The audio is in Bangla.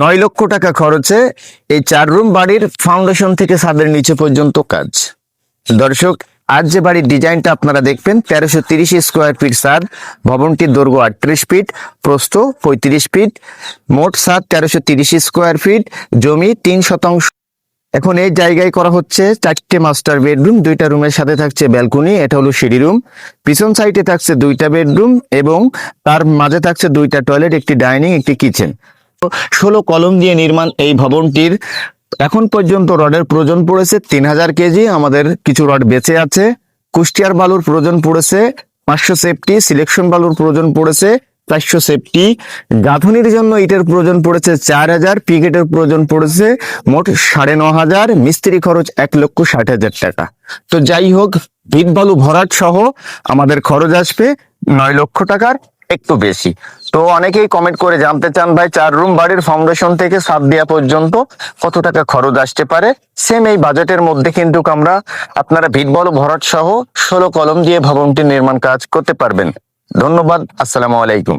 নয় লক্ষ টাকা খরচে এই চার রুম বাড়ির ফাউন্ডেশন থেকে ছাদের নিচে পর্যন্ত কাজ। দর্শক, আজ যে বাড়ির ডিজাইনটা আপনারা দেখবেন, তেরোশো তিরিশ স্কোয়ার ফিট ছাদ, ভবনটির দৈর্ঘ্য আটত্রিশ ফিট প্রস্থ পঁয়ত্রিশ ফিট মোট সাদ তেরোশো তিরিশ স্কোয়ার ফিট জমি তিন শতাংশ। এখন এই জায়গায় করা হচ্ছে চারটে মাস্টার বেডরুম দুইটা রুমের সাথে থাকছে ব্যালকনি এটা হলো সিঁড়ি রুম পিছন সাইডে থাকছে দুইটা বেডরুম এবং তার মাঝে থাকছে দুইটা টয়লেট একটি ডাইনিং একটি কিচেন ষোলো কলম দিয়ে নির্মাণ এই ভবনটির। এখন পর্যন্ত রডের প্রয়োজন পড়েছে তিন হাজার কেজি, আমাদের কিছু রড বেঁচে আছে। কুষ্টিয়ার বালুর প্রয়োজন পড়েছে, পাঁচশো সেফটি, সিলেকশন বালুর প্রয়োজন পড়েছে, চারশো সেফটি। গাঁথনির জন্য ইটের প্রয়োজন পড়েছে চার হাজার, পিকেটের প্রয়োজন পড়েছে মোট সাড়ে ন হাজার, মিস্ত্রি খরচ এক লক্ষ ষাট হাজার টাকা। তো যাই হোক ভিট বালু ভরাট সহ আমাদের খরচ আসবে নয় লক্ষ টাকার। একটু বেশি। তো অনেকেই কমেন্ট করে জানতে চান, ভাই, চার রুম বাড়ির ফাউন্ডেশন থেকে সাত দেওয়া পর্যন্ত কত টাকা খরচ আসতে পারে? সেম এই বাজেটের মধ্যে কিন্তু আমরা আপনারা ভিট বল ভরাট সহ ষোলো কলম দিয়ে ভবনটি নির্মাণ কাজ করতে পারবেন। ধন্যবাদ, আসসালামু আলাইকুম।